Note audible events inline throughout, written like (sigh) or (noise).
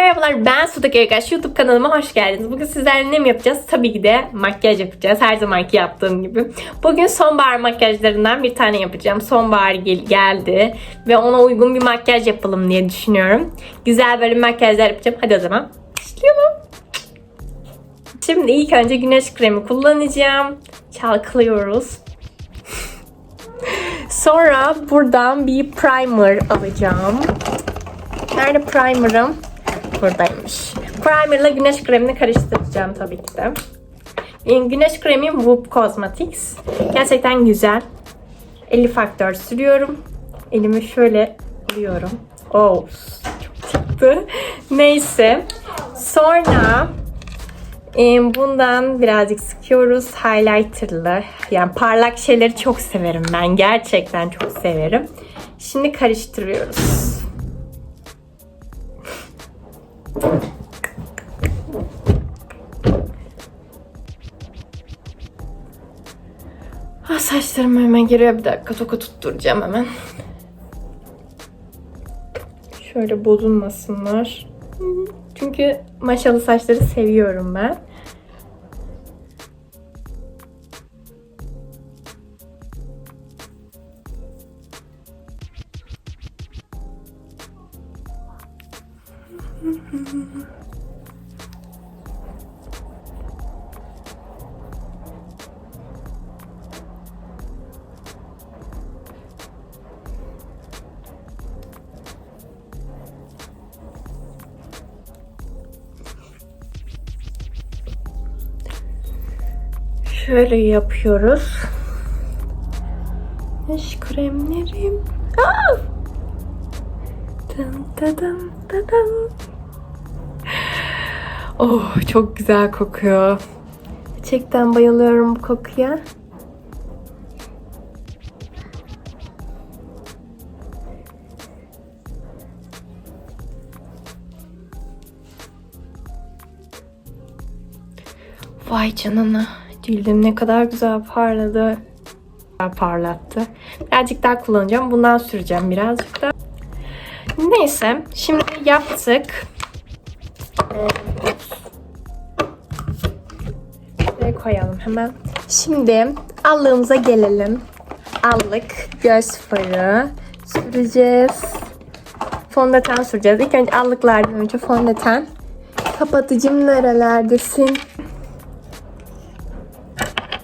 merhabalar ben Suda Köykaş YouTube kanalıma hoş geldiniz. Bugün sizlerle ne mi yapacağız? Tabii ki de makyaj yapacağız. Her zamanki yaptığım gibi. Bugün sonbahar makyajlarından bir tane yapacağım. Sonbahar gel- geldi ve ona uygun bir makyaj yapalım diye düşünüyorum. Güzel böyle makyajlar yapacağım. Hadi o zaman başlayalım. Şimdi ilk önce güneş kremi kullanacağım. Çalkalıyoruz. (laughs) Sonra buradan bir primer alacağım. Nerede primer'ım? Buradaymış. Primer'la güneş kremini karıştıracağım tabii ki de. Benim güneş kremim Whoop Cosmetics. Gerçekten güzel. 50 faktör sürüyorum. Elimi şöyle alıyorum. Oh, çok çıktı. (laughs) Neyse. Sonra e, bundan birazcık sıkıyoruz. Highlighter'lı. Yani parlak şeyleri çok severim ben. Gerçekten çok severim. Şimdi karıştırıyoruz. Ah, saçlarım hemen geliyor. Bir dakika toka tutturacağım hemen. Şöyle bozulmasınlar. Çünkü maşalı saçları seviyorum ben. Şöyle yapıyoruz. Güneş kremlerim. Aa! Dın dıdın dıdın. Oh çok güzel kokuyor. Gerçekten bayılıyorum bu kokuya. Vay canına. Cildim ne kadar güzel parladı. Parlattı. Birazcık daha kullanacağım. Bundan süreceğim birazcık da. Neyse. Şimdi yaptık. Şuraya koyalım hemen. Şimdi allığımıza gelelim. Allık, göz farı süreceğiz. Fondöten süreceğiz. İlk önce allıklardan önce fondöten. Kapatıcım nerelerdesin?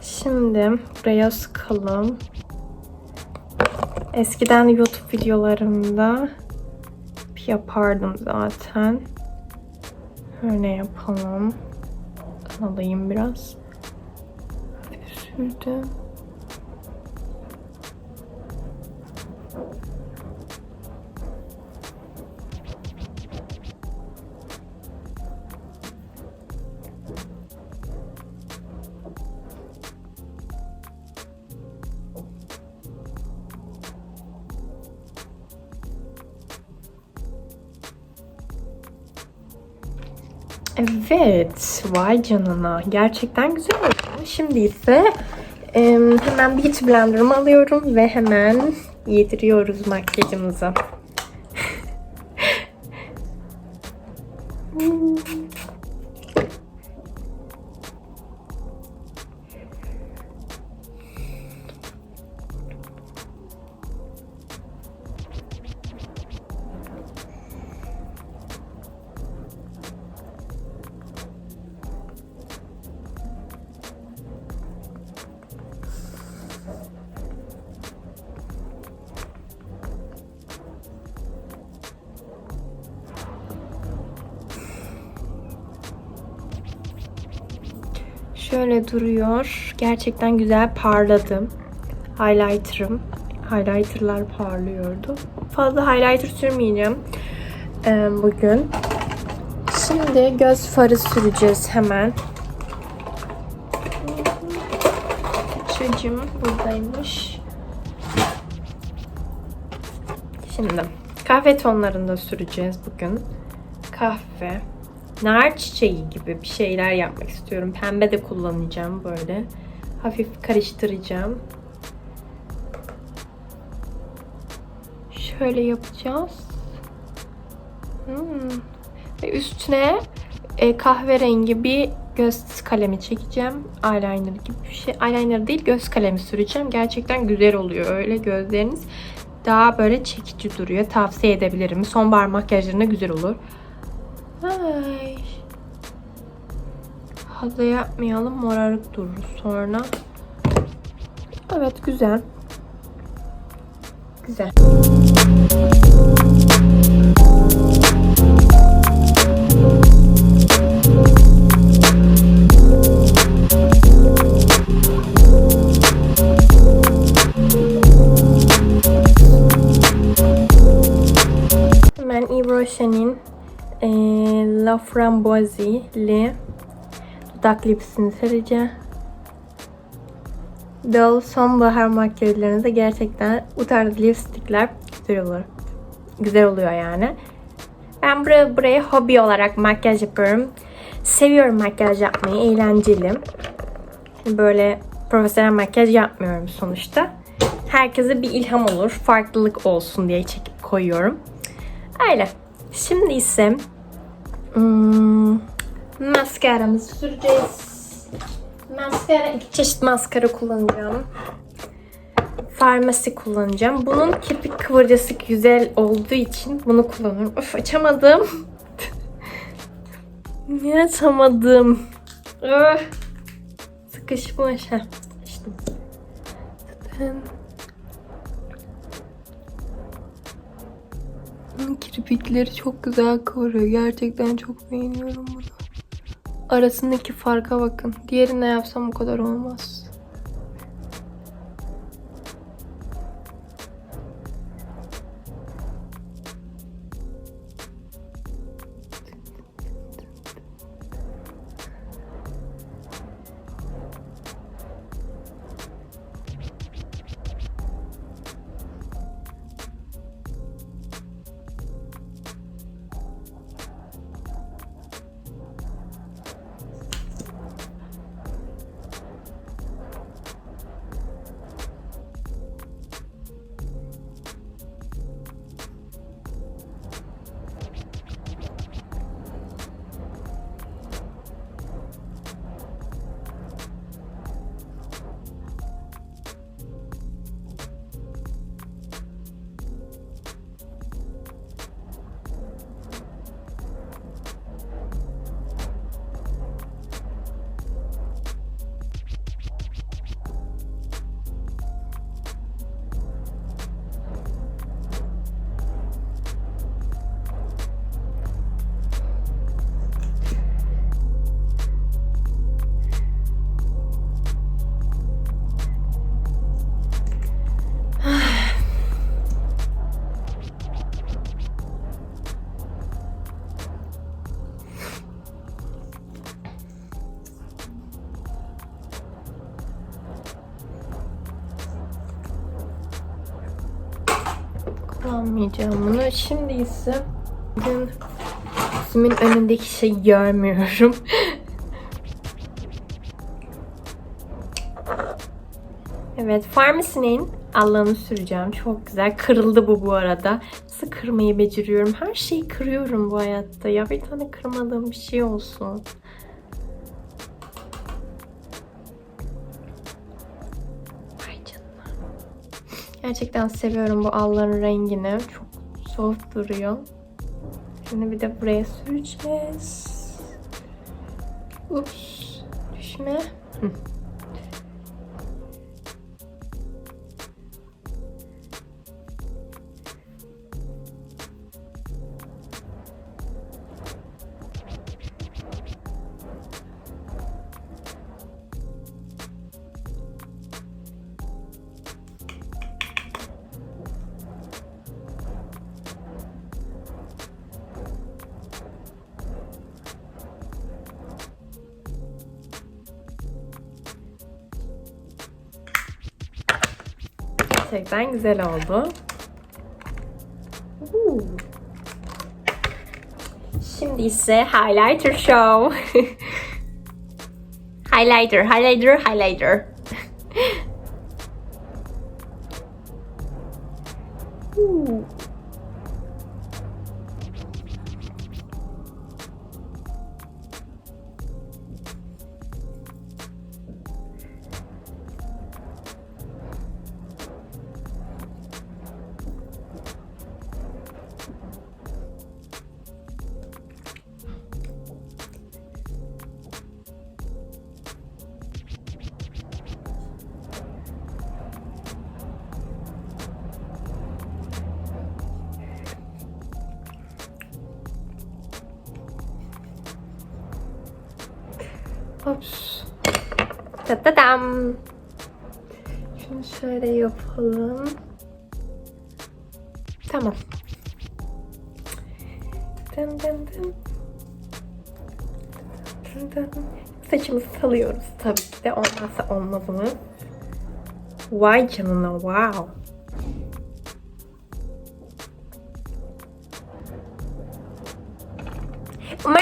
Şimdi buraya sıkalım. Eskiden YouTube videolarımda yapardım zaten. Öyle yapalım. Alayım biraz. Sürdüm. Evet, vay canına. Gerçekten güzel oldu. Şimdi ise em, hemen Beauty Blender'ımı alıyorum ve hemen yediriyoruz makyajımızı. Şöyle duruyor. Gerçekten güzel parladım. Highlighter'ım. Highlighter'lar parlıyordu. Fazla highlighter sürmeyeceğim bugün. Şimdi göz farı süreceğiz hemen. Çocuğum buradaymış. Şimdi kahve tonlarında süreceğiz bugün. Kahve, nar çiçeği gibi bir şeyler yapmak istiyorum. Pembe de kullanacağım böyle. Hafif karıştıracağım. Şöyle yapacağız. Hmm. Ve üstüne e, kahverengi bir göz kalemi çekeceğim. Eyeliner gibi bir şey. Eyeliner değil göz kalemi süreceğim. Gerçekten güzel oluyor öyle gözleriniz. Daha böyle çekici duruyor. Tavsiye edebilirim. Sonbahar makyajlarına güzel olur. Ay. Fazla yapmayalım. Morarık durur sonra. Evet güzel. Güzel. La Framboise'li dudak lipsini sereceğim. Dol sonbahar makyajlarınızda gerçekten bu tarz lipstikler güzel olur. Güzel oluyor yani. Ben buraya, buraya hobi olarak makyaj yapıyorum. Seviyorum makyaj yapmayı, eğlenceli. Böyle profesyonel makyaj yapmıyorum sonuçta. Herkese bir ilham olur, farklılık olsun diye çekip koyuyorum. Öyle. Şimdi ise hmm, maskaramızı süreceğiz. Maskara, iki çeşit maskara kullanacağım. Farmasi kullanacağım. Bunun kirpik kıvırcısı güzel olduğu için bunu kullanıyorum. Of açamadım. (laughs) Niye açamadım? Öh. Sıkışmış. Heh, açtım. Zaten Bunun kirpikleri çok güzel kıvırıyor. Gerçekten çok beğeniyorum bunu. Arasındaki farka bakın. Diğerine yapsam bu kadar olmaz. Kullanmayacağım bunu. Şimdi ise bugün gözümün önündeki şeyi görmüyorum. (laughs) evet, Pharmacy'nin Allah'ını süreceğim. Çok güzel. Kırıldı bu bu arada. Nasıl kırmayı beceriyorum? Her şeyi kırıyorum bu hayatta. Ya bir tane kırmadığım bir şey olsun. Gerçekten seviyorum bu alların rengini. Çok soft duruyor. Şimdi bir de buraya süreceğiz. Ups. Düşme. Hı. Gerçekten güzel oldu. Şimdi ise highlighter show. (laughs) highlighter, highlighter, highlighter. (laughs) Uuu. Hops. Tadadam. Şunu şöyle yapalım. Tamam. Dın dın dın. Dın dın. Saçımızı salıyoruz tabii ki de olmazsa olmazımız. Vay canına wow.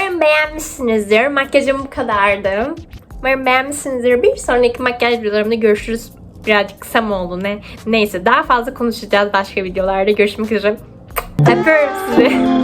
Umarım beğenmişsinizdir. Makyajım bu kadardı. Umarım beğenmişsinizdir. Bir sonraki makyaj videolarımda görüşürüz. Birazcık kısa mı oldu ne? Neyse daha fazla konuşacağız başka videolarda. Görüşmek üzere. Öpüyorum sizi.